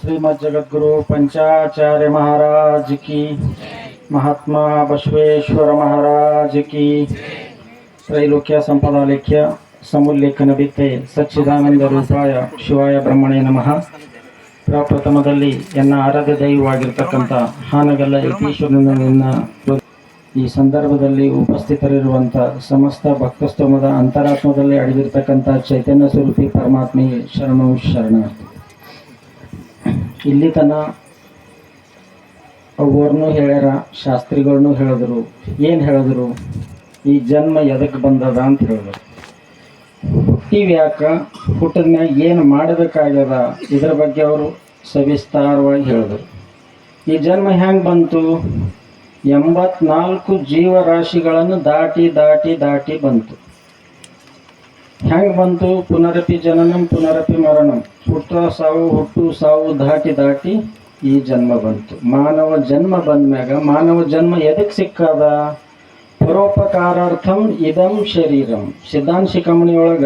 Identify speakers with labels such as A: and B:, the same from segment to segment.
A: ಶ್ರೀಮದ್ ಜಗದ್ಗುರು ಪಂಚಾಚಾರ್ಯ ಮಹಾರಾಜ ಕಿ. ಮಹಾತ್ಮ ಬಸವೇಶ್ವರ ಮಹಾರಾಜ ಕಿ. ತ್ರೈಲೋಕ್ಯ ಸಂಪದಾಲೇಖ್ಯ ಸಮುಲ್ಲೇಖನ ಬಿತ್ತೆ ಸಚ್ಚಿದಾನಂದ ರೂಪಾಯ ಶಿವಾಯ ಬ್ರಹ್ಮಣೆ ನಮಃ. ಪ್ರಪ್ರಥಮದಲ್ಲಿ ಎನ್ನ ಆರಾಧ್ಯ ದೈವವಾಗಿರ್ತಕ್ಕಂಥ ಹಾನಗಲ್ಲ ಯತೀಶ್ವರನಿಂದ ಈ ಸಂದರ್ಭದಲ್ಲಿ ಉಪಸ್ಥಿತರಿರುವಂಥ ಸಮಸ್ತ ಭಕ್ತಸ್ತೋಮದ ಅಂತರಾತ್ಮದಲ್ಲಿ ಅಡಗಿರ್ತಕ್ಕಂಥ ಚೈತನ್ಯ ಸ್ವರೂಪಿ ಪರಮಾತ್ಮೆಗೆ ಶರಣು ಶರಣಾರ್ಥಿ. ಇಲ್ಲಿ ತನ ಅವ್ರನ್ನೂ ಹೇಳ್ಯಾರ ಶಾಸ್ತ್ರಿಗಳನ್ನು ಹೇಳಿದ್ರು. ಏನು ಹೇಳಿದ್ರು? ಈ ಜನ್ಮ ಎದಕ್ಕೆ ಬಂದದ ಅಂತ ಹೇಳಿದ್ರು. ಹುಟ್ಟಿವಿ ಯಾಕ ಹುಟ್ಟಿದ ಮ್ಯಾಗ ಏನು ಮಾಡಬೇಕಾಗ್ಯದ? ಇದ್ರ ಬಗ್ಗೆ ಅವರು ಸವಿಸ್ತಾರವಾಗಿ ಹೇಳಿದ್ರು. ಈ ಜನ್ಮ ಹೆಂಗೆ ಬಂತು? ಎಂಬತ್ನಾಲ್ಕು ಜೀವರಾಶಿಗಳನ್ನು ದಾಟಿ ದಾಟಿ ದಾಟಿ ಬಂತು. ಹೆಂಗೆ ಬಂತು? ಪುನರಪಿ ಜನನಂ, ಪುನರಪಿ ಮರಣಂ. ಹುಟ್ಟ ಸಾವು, ಹುಟ್ಟು ಸಾವು ದಾಟಿ ದಾಟಿ ಈ ಜನ್ಮ ಬಂತು. ಮಾನವ ಜನ್ಮ ಬಂದ್ಮ್ಯಾಗ, ಮಾನವ ಜನ್ಮ ಎದಕ್ಕೆ ಸಿಕ್ಕದ? ಪರೋಪಕಾರಾರ್ಥಂ ಇದಂ ಶರೀರಂ. ಸಿದ್ಧಾಂತ ಶಿಖಮಣಿಯೊಳಗ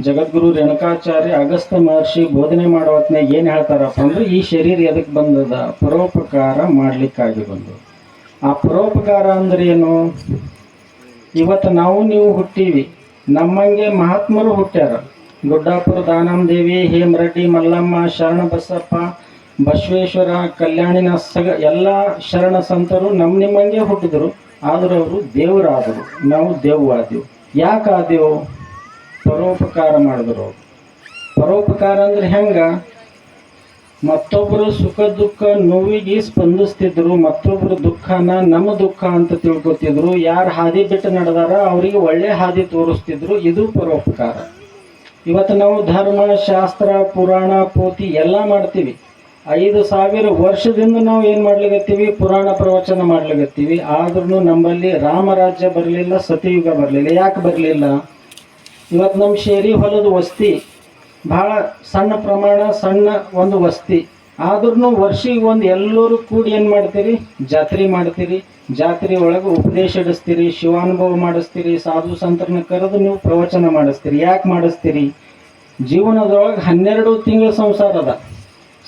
A: ಜಗದ್ಗುರು ರೇಣುಕಾಚಾರ್ಯ ಅಗಸ್ತ್ಯ ಮಹರ್ಷಿ ಬೋಧನೆ ಮಾಡೋ ಹೊತ್ನಾಗ ಏನು ಹೇಳ್ತಾರಪ್ಪ ಅಂದ್ರೆ, ಈ ಶರೀರ ಎದಕ್ಕೆ ಬಂದದ? ಪರೋಪಕಾರ ಮಾಡ್ಲಿಕ್ಕಾಗಿ ಬಂದು. ಆ ಪರೋಪಕಾರ ಅಂದ್ರೆ ಏನು ಇವತ್ತು ನಾವು ನೀವು ಹುಟ್ಟೀವಿ. ನಮ್ಮಂಗೆ ಮಹಾತ್ಮರು ಹುಟ್ಟ್ಯಾರ. ದೊಡ್ಡಾಪುರ ದಾನಂದೇವಿ ಹೇಮರಡ್ಡಿ ಮಲ್ಲಮ್ಮ, ಶರಣ ಬಸಪ್ಪ, ಬಸವೇಶ್ವರ, ಕಲ್ಯಾಣಿನ ಸಗ, ಎಲ್ಲ ಶರಣ ಸಂತರು ನಮ್ಮ ನಿಮ್ಮಂಗೆ ಹುಟ್ಟಿದ್ರು. ಆದ್ರೆ ಅವರು ದೇವರಾದರು. ನಾವು ದೇವ್ ಆದೆವು ಪರೋಪಕಾರ ಮಾಡಿದ್ರು ಪರೋಪಕಾರ ಅಂದ್ರೆ ಹೆಂಗ? ಮತ್ತೊಬ್ಬರು ಸುಖ ದುಃಖ ನೋವಿಗೆ ಸ್ಪಂದಿಸ್ತಿದ್ರು ಮತ್ತೊಬ್ಬರು ದುಃಖನ ನಮ್ಮ ದುಃಖ ಅಂತ ತಿಳ್ಕೊತಿದ್ರು, ಯಾರು ಹಾದಿ ಬಿಟ್ಟು ನಡೆದಾರ ಅವರಿಗೆ ಒಳ್ಳೆ ಹಾದಿ ತೋರಿಸ್ತಿದ್ರು, ಇದು ಪರೋಪಕಾರ. ಇವತ್ತು ನಾವು ಧರ್ಮ, ಶಾಸ್ತ್ರ, ಪುರಾಣ ಪೋತಿ ಎಲ್ಲ ಮಾಡ್ತೀವಿ. ಐದು ಸಾವಿರ ವರ್ಷದಿಂದ ನಾವು ಏನು ಮಾಡ್ಲಿಕತ್ತೀವಿ? ಪುರಾಣ ಪ್ರವಚನ ಮಾಡ್ಲಿಕತ್ತೀವಿ. ಆದ್ರೂ ನಮ್ಮಲ್ಲಿ ರಾಮರಾಜ್ಯ ಬರಲಿಲ್ಲ ಸತಿಯುಗ ಬರಲಿಲ್ಲ. ಯಾಕೆ ಬರಲಿಲ್ಲ? ಇವತ್ತು ನಮ್ಮ ಶೇರಿ ಹೊಲದ ವಸ್ತಿ ಭಾಳ ಸಣ್ಣ ಪ್ರಮಾಣ, ಸಣ್ಣ ಒಂದು ವಸ್ತಿ. ಆದ್ರೂ ವರ್ಷಿಗೆ ಒಂದು ಎಲ್ಲರೂ ಕೂಡಿ ಏನು ಮಾಡ್ತೀರಿ? ಜಾತ್ರೆ ಮಾಡ್ತೀರಿ. ಜಾತ್ರೆ ಒಳಗೆ ಉಪದೇಶ ಇಡಿಸ್ತೀರಿ, ಶಿವಾನುಭವ ಮಾಡಿಸ್ತೀರಿ, ಸಾಧು ಸಂತರನ್ನ ಕರೆದು ನೀವು ಪ್ರವಚನ ಮಾಡಿಸ್ತೀರಿ. ಯಾಕೆ ಮಾಡಿಸ್ತೀರಿ? ಜೀವನದೊಳಗೆ ಹನ್ನೆರಡು ತಿಂಗಳ ಸಂಸಾರ ಅದ.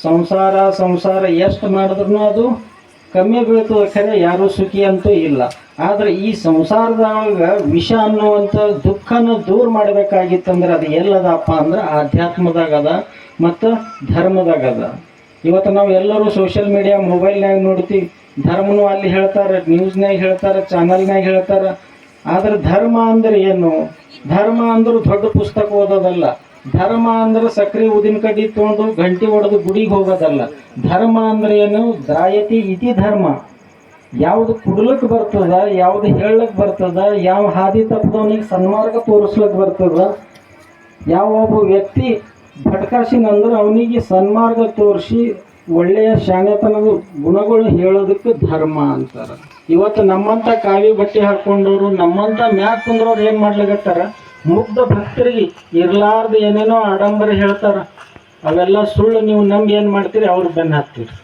A: ಸಂಸಾರ ಸಂಸಾರ ಎಷ್ಟು ಮಾಡಿದ್ರೂ ಅದು ಕಮ್ಮಿ ಬೀಳ್ತದೆ ಖರೆ, ಯಾರೂ ಸುಖಿ ಅಂತೂ ಇಲ್ಲ. ಆದ್ರೆ ಈ ಸಂಸಾರದೊಳಗ ವಿಷ ಅನ್ನುವಂಥ ದುಃಖನ ದೂರ ಮಾಡಬೇಕಾಗಿತ್ತಂದ್ರೆ ಅದು ಎಲ್ಲದಪ್ಪ ಅಂದ್ರೆ ಆಧ್ಯಾತ್ಮದಾಗ ಅದ ಮತ್ತು ಧರ್ಮದಾಗ ಅದ. ಇವತ್ತು ನಾವು ಎಲ್ಲರೂ ಸೋಷಿಯಲ್ ಮೀಡಿಯಾ ಮೊಬೈಲ್ನಾಗ ನೋಡ್ತೀವಿ ಧರ್ಮನೂ ಅಲ್ಲಿ ಹೇಳ್ತಾರೆ ನ್ಯೂಸ್ನಾಗ ಹೇಳ್ತಾರೆ ಚಾನಲ್ನಾಗ ಹೇಳ್ತಾರೆ. ಆದರೆ ಧರ್ಮ ಅಂದ್ರೆ ಏನು? ಧರ್ಮ ಅಂದ್ರೆ ದೊಡ್ಡ ಪುಸ್ತಕ ಓದೋದಲ್ಲ. ಧರ್ಮ ಅಂದ್ರೆ ಸಕ್ರೆ ಉದಿನ ಕಡ್ಡಿ ತೊಗೊಂಡು ಗಂಟೆ ಹೊಡೆದು ಗುಡಿಗೆ ಹೋಗೋದಲ್ಲ. ಧರ್ಮ ಅಂದ್ರೆ ಏನು? ದ್ರಾಯತಿ ಇತಿ ಧರ್ಮ. ಯಾವ್ದು ಕುಡ್ಲಕ್ ಬರ್ತದ, ಯಾವ್ದು ಹೇಳಕ್ ಬರ್ತದ, ಯಾವ ಹಾದಿ ತಪ್ಪದವನಿಗೆ ಸನ್ಮಾರ್ಗ ತೋರಿಸ್ಲಕ್ ಬರ್ತದ, ಯಾವ ಒಬ್ಬ ವ್ಯಕ್ತಿ ಭಟ್ಕಾಸಿನಂದ್ರೆ ಅವನಿಗೆ ಸನ್ಮಾರ್ಗ ತೋರಿಸಿ ಒಳ್ಳೆಯ ಶಾಣ್ಯತನದ ಗುಣಗಳು ಹೇಳೋದಕ್ಕೆ ಧರ್ಮ ಅಂತಾರ. ಇವತ್ತು ನಮ್ಮಂತ ಕಾವಿ ಬಟ್ಟೆ ಹಾಕೊಂಡವರು, ನಮ್ಮಂತ ಮ್ಯಾಕ್ ಕುಂದ್ರವ್ರು ಏನ್ ಮಾಡ್ಲಿಕತ್ತಾರ? ಮುಗ್ಧ ಭಕ್ತರಿಗೆ ಇರ್ಲಾರ್ದು ಏನೇನೋ ಆಡಂಬರ ಹೇಳ್ತಾರ. ಅವೆಲ್ಲ ಸುಳ್ಳು ನೀವು ನಂಬಿ ಏನ್ ಮಾಡ್ತೀರಿ, ಅವ್ರು ಬೆನ್ನ ಹತ್ತೀರಿ.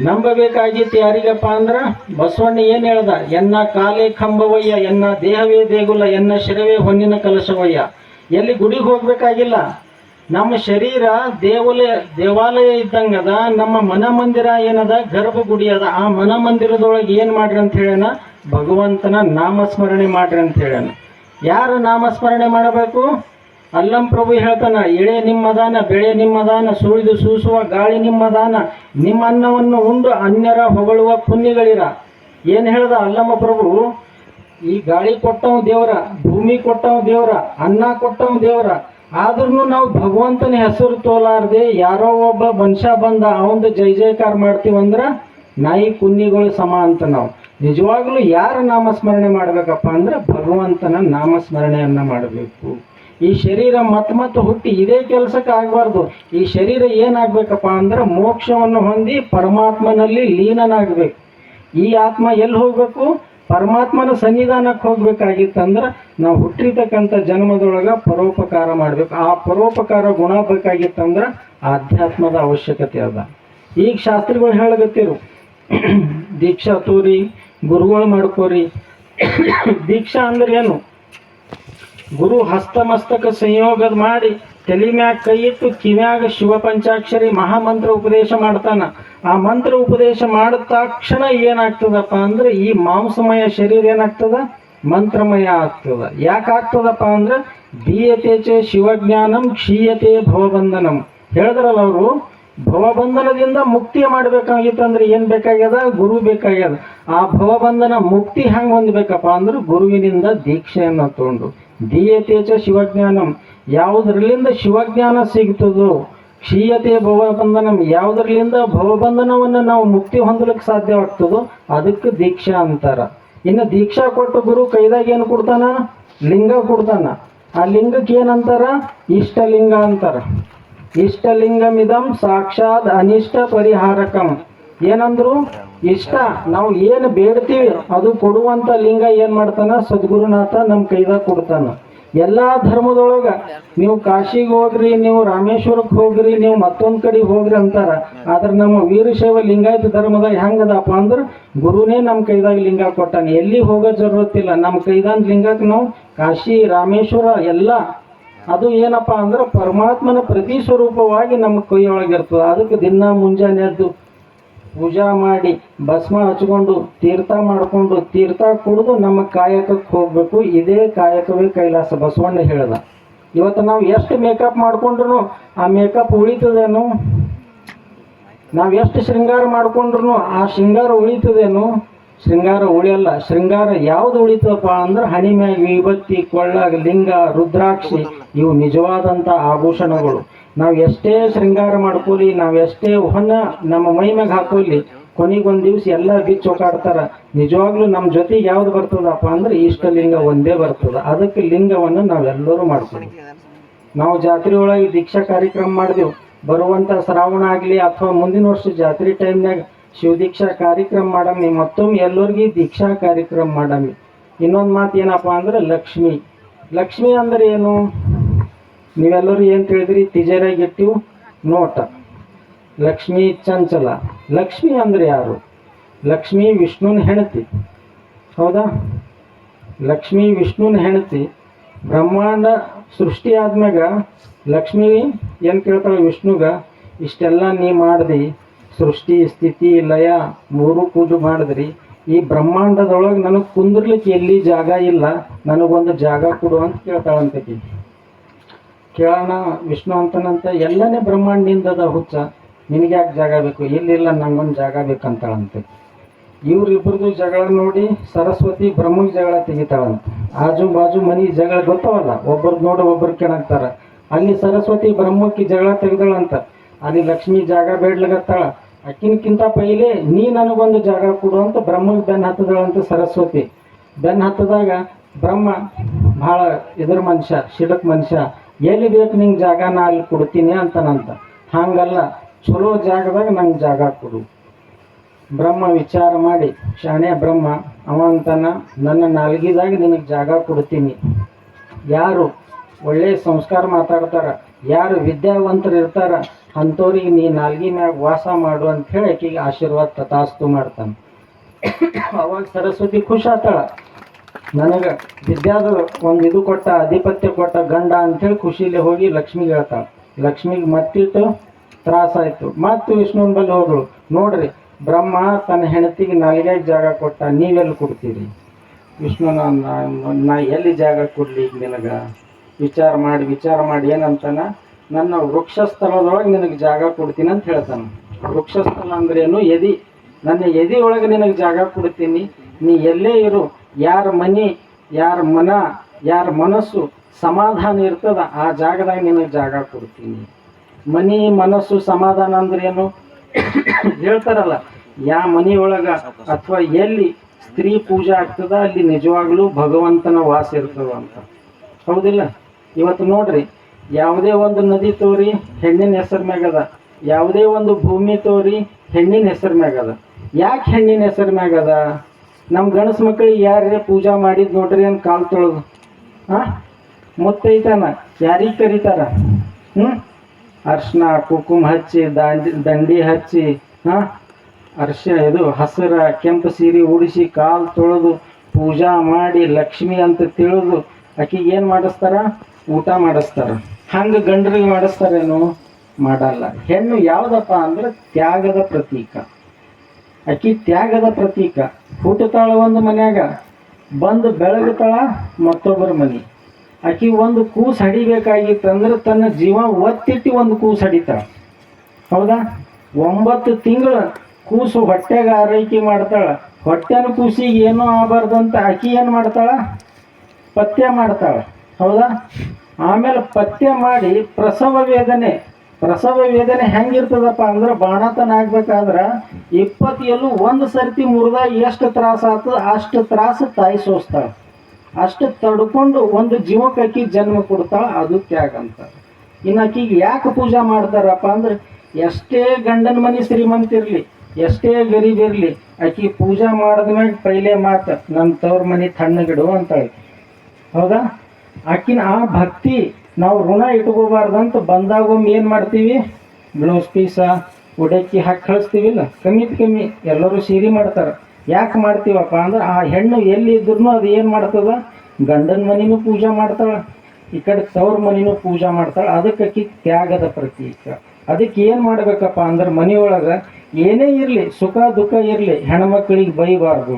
A: ನಂಬಬೇಕಾಗಿತ್ತು ಯಾರಿಗಪ್ಪ ಅಂದ್ರ? ಬಸವಣ್ಣ ಏನು ಹೇಳ್ದ? ಎನ್ನ ಕಾಲೇ ಕಂಬವಯ್ಯ, ಎನ್ನ ದೇಹವೇ ದೇಗುಲ, ಎನ್ನ ಶಿರವೇ ಹೊನ್ನಿನ ಕಲಶವಯ್ಯ. ಎಲ್ಲಿ ಗುಡಿಗೆ ಹೋಗ್ಬೇಕಾಗಿಲ್ಲ? ನಮ್ಮ ಶರೀರ ದೇವಾಲಯ ದೇವಾಲಯ ಇದ್ದಂಗದ ನಮ್ಮ ಮನ ಮಂದಿರ ಏನದ? ಗರ್ಭಗುಡಿ ಅದ. ಆ ಮನ ಮಂದಿರದೊಳಗೆ ಏನು ಮಾಡ್ರಿ ಅಂತ ಹೇಳೋಣ ಭಗವಂತನ ನಾಮಸ್ಮರಣೆ ಮಾಡ್ರಿ ಅಂತ ಹೇಳೋಣ ಯಾರು ನಾಮಸ್ಮರಣೆ ಮಾಡಬೇಕು? ಅಲ್ಲಂ ಪ್ರಭು ಹೇಳ್ತಾನ, ಎಳೆ ನಿಮ್ಮದಾನ, ಬೆಳೆ ನಿಮ್ಮದಾನ, ಸುಳಿದು ಸೂಸುವ ಗಾಳಿ ನಿಮ್ಮದಾನ ನಿಮ್ಮ ಅನ್ನವನ್ನು ಉಂಡು ಅನ್ಯರ ಹೊಗಳುವ ಪುಣ್ಯಗಳಿರ ಏನು ಹೇಳ್ದ ಅಲ್ಲಮ್ಮ ಪ್ರಭು? ಈ ಗಾಳಿ ಕೊಟ್ಟವ ದೇವರ, ಭೂಮಿ ಕೊಟ್ಟವ ದೇವರ, ಅನ್ನ ಕೊಟ್ಟವ ದೇವರ ಆದ್ರೂ ನಾವು ಭಗವಂತನ ಹೆಸರು ತೋಲಾರ್ದೆ ಯಾರೋ ಒಬ್ಬ ಮನುಷ್ಯ ಬಂದ, ಅವಂದು ಜೈ ಜೈಕಾರ ಮಾಡ್ತೀವಂದ್ರೆ ನಾಯಿ ಕುನ್ನಿಗಳು ಸಮ ಅಂತ ನಾವು. ನಿಜವಾಗ್ಲೂ ಯಾರ ನಾಮಸ್ಮರಣೆ ಮಾಡ್ಬೇಕಪ್ಪ ಅಂದ್ರೆ ಭಗವಂತನ ನಾಮಸ್ಮರಣೆಯನ್ನ ಮಾಡಬೇಕು. ಈ ಶರೀರ ಮತ್ ಮತ್ ಹುಟ್ಟಿ ಇದೇ ಕೆಲಸಕ್ಕೆ ಆಗಬಾರ್ದು. ಈ ಶರೀರ ಏನಾಗಬೇಕಪ್ಪ ಅಂದ್ರೆ ಮೋಕ್ಷವನ್ನು ಹೊಂದಿ ಪರಮಾತ್ಮನಲ್ಲಿ ಲೀನನಾಗಬೇಕು. ಈ ಆತ್ಮ ಎಲ್ಲಿ ಹೋಗಬೇಕು? ಪರಮಾತ್ಮನ ಸನ್ನಿಧಾನಕ್ಕೆ ಹೋಗ್ಬೇಕಾಗಿತ್ತಂದ್ರೆ ನಾವು ಹುಟ್ಟಿರ್ತಕ್ಕಂಥ ಜನ್ಮದೊಳಗೆ ಪರೋಪಕಾರ ಮಾಡ್ಬೇಕು. ಆ ಪರೋಪಕಾರ ಗುಣ ಬೇಕಾಗಿತ್ತಂದ್ರೆ ಆಧ್ಯಾತ್ಮದ ಅವಶ್ಯಕತೆ ಅದ. ಈಗ ಶಾಸ್ತ್ರಿಗಳು ಹೇಳಗತ್ತಿರು ದೀಕ್ಷಾ ತೋರಿ, ಗುರುಗಳು ಮಾಡ್ಕೋರಿ. ದೀಕ್ಷಾ ಅಂದ್ರೆ ಏನು? ಗುರು ಹಸ್ತಮಸ್ತಕ ಸಂಯೋಗದ ಮಾಡಿ ತಲೆ ಮ್ಯಾಗ ಕೈ ಇಟ್ಟು ಕಿವ್ಯಾಗ ಶಿವ ಪಂಚಾಕ್ಷರಿ ಮಹಾಮಂತ್ರ ಉಪದೇಶ ಮಾಡ್ತಾನ. ಆ ಮಂತ್ರ ಉಪದೇಶ ಮಾಡಿದ ತಕ್ಷಣ ಏನಾಗ್ತದಪ್ಪ ಅಂದ್ರೆ ಈ ಮಾಂಸಮಯ ಶರೀರ ಏನಾಗ್ತದ? ಮಂತ್ರಮಯ ಆಗ್ತದ. ಯಾಕಾಗ್ತದಪ್ಪ ಅಂದ್ರೆ ದೀಯತೆ ಚ ಶಿವಜ್ಞಾನಂ ಕ್ಷೀಯತೆ ಭವಬಂಧನಂ. ಹೇಳಿದ್ರಲ್ಲ ಅವರು, ಭವಬಂಧನದಿಂದ ಮುಕ್ತಿ ಮಾಡ್ಬೇಕಾಗಿತ್ತಂದ್ರೆ ಏನ್ ಬೇಕಾಗ್ಯದ? ಗುರು ಬೇಕಾಗ್ಯದ. ಆ ಭವಬಂಧನ ಮುಕ್ತಿ ಹೆಂಗ್ ಹೊಂದ್ಬೇಕಪ್ಪ ಅಂದ್ರೆ ಗುರುವಿನಿಂದ ದೀಕ್ಷೆಯನ್ನು ತಗೊಂಡು. ದೀಯತೆ ಚ ಶಿವಜ್ಞಾನಂ. ಯಾವುದರಲ್ಲಿಂದ ಶಿವಜ್ಞಾನ ಸಿಗ್ತದೋ, ಕ್ಷೀಯತೆ ಭವಬಂಧನಂ, ಯಾವುದರಲ್ಲಿಂದ ಭವಬಂಧನವನ್ನು ನಾವು ಮುಕ್ತಿ ಹೊಂದಲಿಕ್ಕೆ ಸಾಧ್ಯವಾಗ್ತದೋ, ಅದಕ್ಕೆ ದೀಕ್ಷಾ ಅಂತಾರ. ಇನ್ನು ದೀಕ್ಷಾ ಕೊಟ್ಟು ಗುರು ಕೈದಾಗ ಏನು ಕೊಡ್ತಾನ? ಲಿಂಗ ಕೊಡ್ತಾನ. ಆ ಲಿಂಗಕ್ಕೆ ಏನಂತಾರ? ಇಷ್ಟಲಿಂಗ ಅಂತಾರ. ಇಷ್ಟಲಿಂಗಮಿದಂ ಸಾಕ್ಷಾತ್ ಅನಿಷ್ಟ ಪರಿಹಾರಕಂ ಏನಂದ್ರು ಇಷ್ಟ, ನಾವು ಏನು ಬೇಡ್ತೀವಿ ಅದು ಕೊಡುವಂತ ಲಿಂಗ ಏನ್ ಮಾಡ್ತಾನ? ಸದ್ಗುರುನಾಥ ನಮ್ಮ ಕೈದಾಗ ಕೊಡ್ತಾನ. ಎಲ್ಲಾ ಧರ್ಮದೊಳಗ ನೀವು ಕಾಶಿಗೆ ಹೋಗ್ರಿ, ನೀವು ರಾಮೇಶ್ವರಕ್ಕೆ ಹೋಗ್ರಿ, ನೀವು ಮತ್ತೊಂದ್ ಕಡೆ ಹೋಗ್ರಿ ಅಂತಾರ. ಆದ್ರೆ ನಮ್ಮ ವೀರಶೈವ ಲಿಂಗಾಯತ ಧರ್ಮದಾಗ ಹೆಂಗದಪ್ಪ ಅಂದ್ರೆ ಗುರುನೇ ನಮ್ಮ ಕೈದಾಗ ಲಿಂಗ ಕೊಟ್ಟಾನೆ. ಎಲ್ಲಿ ಹೋಗೋ ಜರುತ್ತಿಲ್ಲ ನಮ್ಮ ಕೈದಾನ್ ಲಿಂಗಕ್ಕೆ ನಾವು ಕಾಶಿ, ರಾಮೇಶ್ವರ ಎಲ್ಲ ಅದು ಏನಪ್ಪ ಅಂದ್ರೆ ಪರಮಾತ್ಮನ ಪ್ರತಿ ಸ್ವರೂಪವಾಗಿ ನಮ್ಮ ಕೈಯೊಳಗಿರ್ತದೆ ಅದಕ್ಕೆ ದಿನ ಮುಂಜಾನೆ ಎದ್ದು ಪೂಜಾ ಮಾಡಿ ಭಸ್ಮ ಹಚ್ಕೊಂಡು ತೀರ್ಥ ಮಾಡಿಕೊಂಡು ತೀರ್ಥ ಕುಡಿದು ನಮ್ಮ ಕಾಯಕಕ್ಕೆ ಹೋಗ್ಬೇಕು. ಇದೇ ಕಾಯಕವೇ ಕೈಲಾಸ ಬಸವಣ್ಣ ಹೇಳ್ದ. ಇವತ್ತು ನಾವು ಎಷ್ಟು ಮೇಕಪ್ ಮಾಡ್ಕೊಂಡ್ರು ಆ ಮೇಕಪ್ ಉಳಿತದೇನು. ನಾವು ಎಷ್ಟು ಶೃಂಗಾರ ಮಾಡ್ಕೊಂಡ್ರು ಆ ಶೃಂಗಾರ ಉಳಿತದೇನು. ಶೃಂಗಾರ ಉಳಿಯಲ್ಲ, ಶೃಂಗಾರ ಯಾವುದು ಉಳಿತಪ್ಪ ಅಂದ್ರೆ ಹಣಿ ಮ್ಯಾಗ ವಿಭತ್ತಿ ಕೊಳ್ಳಾಗ ಲಿಂಗ, ರುದ್ರಾಕ್ಷಿ ಇವು ನಿಜವಾದಂಥ ಆಭೂಷಣಗಳು. ನಾವು ಎಷ್ಟೇ ಶೃಂಗಾರ ಮಾಡ್ಕೊಲಿ, ನಾವು ಎಷ್ಟೇ ಹೊನ್ನ ನಮ್ಮ ಮೈ ಮ್ಯಾಗ ಹಾಕೋಲಿ, ಕೊನೆಗೊಂದು ದಿವ್ಸ ಎಲ್ಲ ಬಿಚ್ಚು ಹೋಗಾಡ್ತಾರ ನಿಜವಾಗ್ಲೂ ನಮ್ಮ ಜೊತೆಗೆ ಯಾವ್ದು ಬರ್ತದಪ್ಪ ಅಂದ್ರೆ ಇಷ್ಟ ಲಿಂಗ ಒಂದೇ ಬರ್ತದ. ಅದಕ್ಕೆ ಲಿಂಗವನ್ನು ನಾವೆಲ್ಲರೂ ಮಾಡ್ತೀವಿ ನಾವು ಜಾತ್ರೆ ಒಳಗೆ ದೀಕ್ಷಾ ಕಾರ್ಯಕ್ರಮ ಮಾಡಿದೆವು. ಬರುವಂತ ಶ್ರಾವಣ ಆಗಲಿ ಅಥವಾ ಮುಂದಿನ ವರ್ಷ ಜಾತ್ರೆ ಟೈಮ್ನಾಗ ಶಿವದೀಕ್ಷಾ ಕಾರ್ಯಕ್ರಮ ಮಾಡಮ್ಮಿ ಮತ್ತೊಮ್ಮೆ ಎಲ್ಲರಿಗೂ ದೀಕ್ಷಾ ಕಾರ್ಯಕ್ರಮ ಮಾಡಮ್ಮಿ ಇನ್ನೊಂದು ಮಾತು ಏನಪ್ಪ ಅಂದ್ರೆ ಲಕ್ಷ್ಮಿ. ಲಕ್ಷ್ಮಿ ಅಂದ್ರೆ ಏನು? ನೀವೆಲ್ಲರೂ ಏನು ತಿಳಿದ್ರಿ? ತಿಜರಾಗಿ ಇಟ್ಟಿವು? ನೋಟ. ಲಕ್ಷ್ಮಿ ಚಂಚಲ. ಲಕ್ಷ್ಮಿ ಅಂದ್ರೆ ಯಾರು? ಲಕ್ಷ್ಮಿ ವಿಷ್ಣುನ ಹೆಂಡತಿ. ಹೌದಾ? ಲಕ್ಷ್ಮಿ ವಿಷ್ಣುನ ಹೆಂಡತಿ. ಬ್ರಹ್ಮಾಂಡ ಸೃಷ್ಟಿ ಆದ್ಮ್ಯಾಗ ಲಕ್ಷ್ಮಿ ಏನು ಕೇಳ್ತಾಳೆ ವಿಷ್ಣುಗ? ಇಷ್ಟೆಲ್ಲ ನೀ ಮಾಡ್ದಿ. ಸೃಷ್ಟಿ, ಸ್ಥಿತಿ, ಲಯ ಮೂರು ಪೂಜೆ ಮಾಡಿದ್ರಿ. ಈ ಬ್ರಹ್ಮಾಂಡದೊಳಗೆ ನನಗೆ ಕುಂದಿರ್ಲಿಕ್ಕೆ ಎಲ್ಲಿ ಜಾಗ ಇಲ್ಲ. ನನಗೊಂದು ಜಾಗ ಕೊಡು ಅಂತ ಕೇಳ್ತಾಳಂತಕಿ. ಕೇಳೋಣ ವಿಷ್ಣು ಅಂತನಂತ ಎಲ್ಲನೇ ಬ್ರಹ್ಮಾಂಡನಿಂದದ ಹುಚ್ಚ, ನಿನಗ್ಯಾಕೆ ಜಾಗ ಬೇಕು? ಇಲ್ಲಿಲ್ಲ ನಂಗೊಂದು ಜಾಗ ಬೇಕಂತಾಳಂತೆ. ಇವ್ರಿಬ್ರದ್ದು ಜಗಳ ನೋಡಿ ಸರಸ್ವತಿ ಬ್ರಹ್ಮಗೆ ಜಗಳ ತೆಗಿತಾಳಂತೆ. ಆಜು ಬಾಜು ಮನೆ ಜಗಳ ಗೊತ್ತವಲ್ಲ? ಒಬ್ಬರು ನೋಡಿ, ಒಬ್ಬರು ಕೆಣಕ್ತಾರ. ಅಲ್ಲಿ ಸರಸ್ವತಿ ಬ್ರಹ್ಮಕ್ಕೆ ಜಗಳ ತೆಗೆದಳಂತ. ಅಲ್ಲಿ ಲಕ್ಷ್ಮಿ ಜಾಗ ಬೇಡ್ಲಗತ್ತಾಳ. ಅಕ್ಕಿನಕ್ಕಿಂತ ಪೈಲೆ ನೀ ನನಗೊಂದು ಜಾಗ ಕೊಡು ಅಂತ ಬ್ರಹ್ಮಗೆ ಬೆನ್ನ ಹತ್ತದಳಂತ ಸರಸ್ವತಿ. ಬೆನ್ನ ಹತ್ತದಾಗ ಬ್ರಹ್ಮ ಭಾಳ ಇದ್ರ ಮನುಷ್ಯ ಶಿಡಕ್ ಮನುಷ್ಯ. ಎಲ್ಲಿ ಬೇಕು ನಿಂಗೆ ಜಾಗ ನಾ ಅಲ್ಲಿ ಕೊಡ್ತೀನಿ ಅಂತನಂತ. ಹಂಗಲ್ಲ, ಚಲೋ ಜಾಗದಾಗ ನಂಗೆ ಜಾಗ ಕೊಡು. ಬ್ರಹ್ಮ ವಿಚಾರ ಮಾಡಿ, ಶಾಣೆ ಬ್ರಹ್ಮ ಅವ ಅಂತನ ನನ್ನ ನಾಲ್ಗಿದಾಗ ನಿನಗೆ ಜಾಗ ಕೊಡ್ತೀನಿ. ಯಾರು ಒಳ್ಳೆ ಸಂಸ್ಕಾರ ಮಾತಾಡ್ತಾರ, ಯಾರು ವಿದ್ಯಾವಂತರು ಇರ್ತಾರ ಅಂಥವ್ರಿಗೆ ನೀ ನಾಲ್ಗಿ ಮ್ಯಾಗ ವಾಸ ಮಾಡು ಅಂತ ಹೇಳಿ ಆಶೀರ್ವಾದ ತಥಾಸ್ತು ಮಾಡ್ತಾನೆ. ಅವಾಗ ಸರಸ್ವತಿ ಖುಷಿ ಆತಾಳ. ನನಗೆ ವಿದ್ಯಾದ ಒಂದು ಇದು ಕೊಟ್ಟ ಆಧಿಪತ್ಯ ಕೊಟ್ಟ ಗಂಡ ಅಂಥೇಳಿ ಖುಷಿಲಿ ಹೋಗಿ ಲಕ್ಷ್ಮಿಗೆ ಹೇಳ್ತಾಳೆ. ಲಕ್ಷ್ಮಿಗೆ ಮತ್ತಿಟ್ಟು ತ್ರಾಸಾಯಿತು ಮತ್ತು ವಿಷ್ಣುವಿನ ಬಳಿ ಹೋದಳು. ನೋಡ್ರಿ, ಬ್ರಹ್ಮ ತನ್ನ ಹೆಂಡತಿಗೆ ನಾಲ್ಗೈದು ಜಾಗ ಕೊಟ್ಟ, ನೀವೆಲ್ಲಿ ಕೊಡ್ತೀರಿ? ವಿಷ್ಣು ನಾ- ನಾ ಎಲ್ಲಿ ಜಾಗ ಕೊಡಲಿ ಈಗ ನಿನಗೆ? ವಿಚಾರ ಮಾಡಿ ವಿಚಾರ ಮಾಡಿ ಏನಂತಾನ? ನನ್ನ ವೃಕ್ಷಸ್ಥಳದೊಳಗೆ ನಿನಗೆ ಜಾಗ ಕೊಡ್ತೀನಿ ಅಂತ ಹೇಳ್ತಾನೆ. ವೃಕ್ಷಸ್ಥಳ ಅಂದ್ರೇನು? ಎದಿ, ನನ್ನ ಎದಿ ಒಳಗೆ ನಿನಗೆ ಜಾಗ ಕೊಡ್ತೀನಿ. ನೀ ಎಲ್ಲೇ ಇರು. ಯಾರ ಮನೆ, ಯಾರ ಮನ, ಯಾರ ಮನಸ್ಸು ಸಮಾಧಾನ ಇರ್ತದ, ಆ ಜಾಗದಾಗ ನಿನಗೆ ಜಾಗ ಕೊಡ್ತೀನಿ. ಮನಿ, ಮನಸ್ಸು ಸಮಾಧಾನ ಅಂದ್ರೆ ಏನು? ಹೇಳ್ತಾರಲ್ಲ, ಯಾ ಮನೆಯೊಳಗ ಅಥವಾ ಎಲ್ಲಿ ಸ್ತ್ರೀ ಪೂಜೆ ಆಗ್ತದ, ಅಲ್ಲಿ ನಿಜವಾಗ್ಲೂ ಭಗವಂತನ ವಾಸ ಇರ್ತದ ಅಂತ. ಹೌದಿಲ್ಲ? ಇವತ್ತು ನೋಡ್ರಿ, ಯಾವುದೇ ಒಂದು ನದಿ ತೋರಿ ಹೆಣ್ಣಿನ ಹೆಸರು ಮ್ಯಾಗದ, ಯಾವುದೇ ಒಂದು ಭೂಮಿ ತೋರಿ ಹೆಣ್ಣಿನ ಹೆಸರು ಮ್ಯಾಗದ. ಯಾಕೆ ಹೆಣ್ಣಿನ ಹೆಸರು ಮ್ಯಾಗದ? ನಮ್ಮ ಗಣಸ ಮಕ್ಕಳಿಗೆ ಯಾರೇ ಪೂಜಾ ಮಾಡಿದ್ ನೋಡ್ರಿ ಅಂತ ಕಾಲ್ ತೊಳೆದು? ಹಾ ಮುತ್ತೈತಾನ, ಯಾರಿಗೆ ಕರೀತಾರ? ಹ್ಞೂ ಅರ್ಶಿನ ಕುಂಕುಮ ಹಚ್ಚಿ, ದಾಂಡಿ, ದಂಡಿ ಹಚ್ಚಿ ಹಾ ಅರ್ಶ ಇದು ಹಸಿರ, ಕೆಂಪು ಸೀರೆ ಉಡಿಸಿ ಕಾಲು ತೊಳೆದು ಪೂಜಾ ಮಾಡಿ ಲಕ್ಷ್ಮಿ ಅಂತ ತಿಳಿದು ಆಕಿಗೆ ಏನು ಮಾಡಿಸ್ತಾರ? ಊಟ ಮಾಡಿಸ್ತಾರ. ಹಂಗ ಗಂಡ್ರಿಗೆ ಮಾಡಿಸ್ತಾರೇನು? ಮಾಡಲ್ಲ. ಹೆಣ್ಣು ಯಾವುದಪ್ಪ ಅಂದ್ರೆ ತ್ಯಾಗದ ಪ್ರತೀಕ. ಆಕಿ ತ್ಯಾಗದ ಪ್ರತೀಕ. ಹುಟ್ಟುತ್ತಾಳ ಒಂದು ಮನ್ಯಾಗ ಬಂದು ಬೆಳಗುತ್ತಾಳ ಮತ್ತೊಬ್ಬರ ಮನೆ. ಆಕಿ ಒಂದು ಕೂಸು ಹಡಿಬೇಕಾಗಿತ್ತಂದ್ರೆ ತನ್ನ ಜೀವ ಒತ್ತಿಟ್ಟು ಒಂದು ಕೂಸು ಹಡಿತಾಳ. ಹೌದಾ? ಒಂಬತ್ತು ತಿಂಗಳು ಕೂಸು ಹೊಟ್ಟೆಗೆ ಆರೈಕೆ ಮಾಡ್ತಾಳ. ಹೊಟ್ಟೆನ ಕೂಸಿಗೆ ಏನೂ ಆಗಬಾರ್ದಂತ ಆಕಿ ಏನು ಮಾಡ್ತಾಳ? ಪಥ್ಯ ಮಾಡ್ತಾಳ. ಹೌದಾ? ಆಮೇಲೆ ಪಥ್ಯ ಮಾಡಿ ಪ್ರಸವ ವೇದನೆ ಪ್ರಸವ ವೇದನೆ ಹೆಂಗಿರ್ತದಪ್ಪ ಅಂದ್ರೆ ಬಾಣತನ ಆಗ್ಬೇಕಾದ್ರೆ ಇಪ್ಪತ್ತು ಎಲ್ಲೂ ಒಂದು ಸರ್ತಿ ಮುರಿದ ಎಷ್ಟು ತ್ರಾಸ ಆತದ ಅಷ್ಟು ತ್ರಾಸ ತಾಯಿ ಸೋಸ್ತಾಳ. ಅಷ್ಟು ತಡ್ಕೊಂಡು ಒಂದು ಜೀವಕ್ಕೆ ಆಕಿ ಜನ್ಮ ಕೊಡ್ತಾಳ, ಅದು ತ್ಯಾಗ ಅಂತ. ಇನ್ನು ಆಕಿಗೆ ಯಾಕೆ ಪೂಜೆ ಮಾಡ್ತಾರಪ್ಪ ಅಂದ್ರೆ ಎಷ್ಟೇ ಗಂಡನ ಮನೆ ಶ್ರೀಮಂತ ಇರಲಿ, ಎಷ್ಟೇ ಗರೀಬ್ ಇರಲಿ, ಆಕಿ ಪೂಜೆ ಮಾಡಿದ್ಮ್ಯಾಗ ಪೈಲೆ ಮಾತು ನಮ್ಮ ತವ್ರ ಮನೆ ತಣ್ಣಗಿಡು ಅಂತಾಳೆ ಹೌದಾ? ಆಕಿನ ಆ ಭಕ್ತಿ ನಾವು ಋಣ ಇಟ್ಕೋಬಾರ್ದಂತ ಬಂದಾಗೊಮ್ಮೆ ಏನು ಮಾಡ್ತೀವಿ? ಬ್ಲೌಸ್ ಪೀಸ, ಉಡಕ್ಕಿ ಹಾಕಿ ಕಳಿಸ್ತೀವಿಲ್ಲ. ಕಮ್ಮಿ ಕಮ್ಮಿ ಎಲ್ಲರೂ ಸೀರೆ ಮಾಡ್ತಾರೆ. ಯಾಕೆ ಮಾಡ್ತೀವಪ್ಪ ಅಂದ್ರೆ ಆ ಹೆಣ್ಣು ಎಲ್ಲಿ ಇದ್ರೂ ಅದು ಏನು ಮಾಡ್ತದ? ಗಂಡನ ಮನಿನೂ ಪೂಜೆ ಮಾಡ್ತಾಳೆ, ಈ ಕಡೆ ತವ್ರ ಮನಿನೂ ಪೂಜೆ ಮಾಡ್ತಾಳೆ. ಅದಕ್ಕೆ ತ್ಯಾಗದ ಪ್ರತೀಕ. ಅದಕ್ಕೆ ಏನು ಮಾಡಬೇಕಪ್ಪ ಅಂದ್ರೆ ಮನೆಯೊಳಗೆ ಏನೇ ಇರಲಿ, ಸುಖ ದುಃಖ ಇರಲಿ, ಹೆಣ್ಮಕ್ಳಿಗೆ ಬೈಬಾರ್ದು.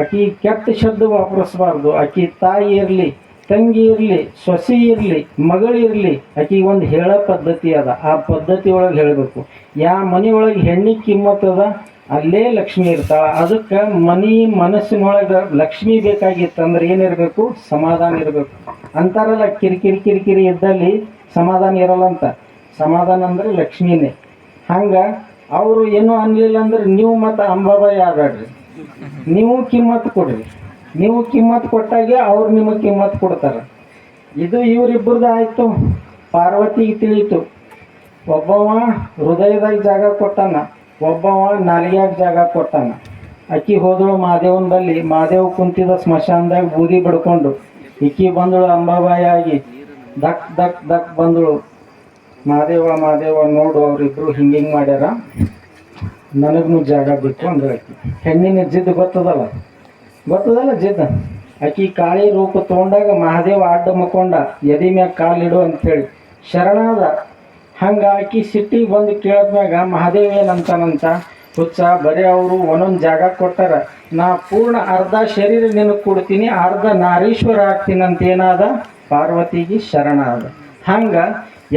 A: ಆಕಿ ಕೆಟ್ಟ ಶಬ್ದ ವಾಪರಿಸಬಾರ್ದು. ಆಕಿ ತಾಯಿ ಇರಲಿ ತಂಗಿ ಇರಲಿ, ಸೊಸೆ ಇರಲಿ ಮಗಳಿರಲಿ ಆಕಿಗೆ ಒಂದು ಹೇಳೋ ಪದ್ಧತಿ ಅದ. ಆ ಪದ್ಧತಿ ಒಳಗೆ ಹೇಳಬೇಕು. ಯಾವ ಮನೆಯೊಳಗೆ ಹೆಣ್ಣಿಗೆ ಕಿಮ್ಮತ್ತದ ಅಲ್ಲೇ ಲಕ್ಷ್ಮಿ ಇರ್ತಾಳ. ಅದಕ್ಕೆ ಮನಿ ಮನಸ್ಸಿನೊಳಗೆ ಲಕ್ಷ್ಮಿ ಬೇಕಾಗಿತ್ತಂದ್ರೆ ಏನಿರಬೇಕು ಸಮಾಧಾನ ಇರಬೇಕು. ಅಂತಾರಲ್ಲ, ಕಿರಿಕಿರಿ ಕಿರಿಕಿರಿ ಇದ್ದಲ್ಲಿ ಸಮಾಧಾನ ಇರಲ್ಲ ಅಂತ. ಸಮಾಧಾನ ಅಂದ್ರೆ ಲಕ್ಷ್ಮಿನೇ. ಹಂಗೆ ಅವರು ಏನೂ ಅನ್ಲಿಲ್ಲ ಅಂದ್ರೆ ನೀವು ಮತ್ತು ಅಂಬಾಬಾಯಿ ಆಗಬೇಡ್ರಿ. ನೀವು ಕಿಮ್ಮತ್ತು ಕೊಡ್ರಿ. ನೀವು ಕಿಮ್ಮತ್ ಕೊಟ್ಟಾಗೆ ಅವ್ರು ನಿಮಗೆ ಕಿಮ್ಮತ್ ಕೊಡ್ತಾರೆ. ಇದು ಇವರಿಬ್ಬರದು ಆಯ್ತು. ಪಾರ್ವತಿಗೆ ತಿಳಿಯಿತು ಒಬ್ಬವ ಹೃದಯದಾಗ ಜಾಗ ಕೊಟ್ಟಾನ, ಒಬ್ಬವ ನಾಲಿಗೆಯಾಗ ಜಾಗ ಕೊಟ್ಟಾನ. ಅಕ್ಕಿ ಹೋದಳು ಮಾದೇವನ ಬಲ್ಲಿ ಮಾದೇವ್ ಕುಂತಿದ ಸ್ಮಶಾನದಾಗ ಬೂದಿ ಬಿಡ್ಕೊಂಡು, ಇಕ್ಕಿ ಬಂದಳು ಅಂಬಾಬಾಯಿ ಆಗಿ ದಕ್ ದಕ್ ದಕ್ ಬಂದಳು. ಮಾದೇವ ಮಾದೇವ, ನೋಡು ಅವರಿಬ್ಬರು ಹಿಂಗೆ ಹಿಂಗೆ ಮಾಡ್ಯಾರ. ನನಗೂ ಜಾಗ ಬಿಟ್ಟು ಅಂದ್ರೆ ಹೆಣ್ಣಿನ ಜಿದ್ದು ಗೊತ್ತದಲ್ಲ? ಗೊತ್ತದಲ್ಲ ಜಿದ್ದ? ಆಕಿ ಕಾಳಿ ರೂಪ ತೊಗೊಂಡಾಗ ಮಹಾದೇವ ಅಡ್ಡ ಮಕ್ಕೊಂಡ, ಎದಿ ಮ್ಯಾಗ ಕಾಲಿಡು ಅಂತೇಳಿ ಶರಣಾದ, ಹಂಗೆ ಆಕಿ ಸಿಟ್ಟಿಗೆ ಬಂದು ಕೇಳಿದ್ಮ್ಯಾಗ ಮಹಾದೇವ ಏನಂತಾನಂತ? ಹುಚ್ಚ, ಬರೀ ಅವರು ಒಂದೊಂದು ಜಾಗ ಕೊಟ್ಟಾರ. ನಾ ಪೂರ್ಣ ಅರ್ಧ ಶರೀರ ನಿನಗೆ ಕೊಡ್ತೀನಿ, ಅರ್ಧ ನಾರೀಶ್ವರ ಆಗ್ತೀನಿ ಅಂತ ಏನಾದ? ಪಾರ್ವತಿಗೆ ಶರಣ ಅದ ಹಂಗೆ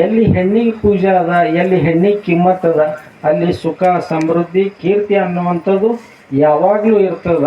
A: ಎಲ್ಲಿ ಹೆಣ್ಣಿಗೆ ಪೂಜೆ ಅದ, ಎಲ್ಲಿ ಹೆಣ್ಣಿಗೆ ಕಿಮ್ಮತ್ತದ ಅಲ್ಲಿ ಸುಖ, ಸಮೃದ್ಧಿ, ಕೀರ್ತಿ ಅನ್ನುವಂಥದ್ದು ಯಾವಾಗಲೂ ಇರ್ತದ.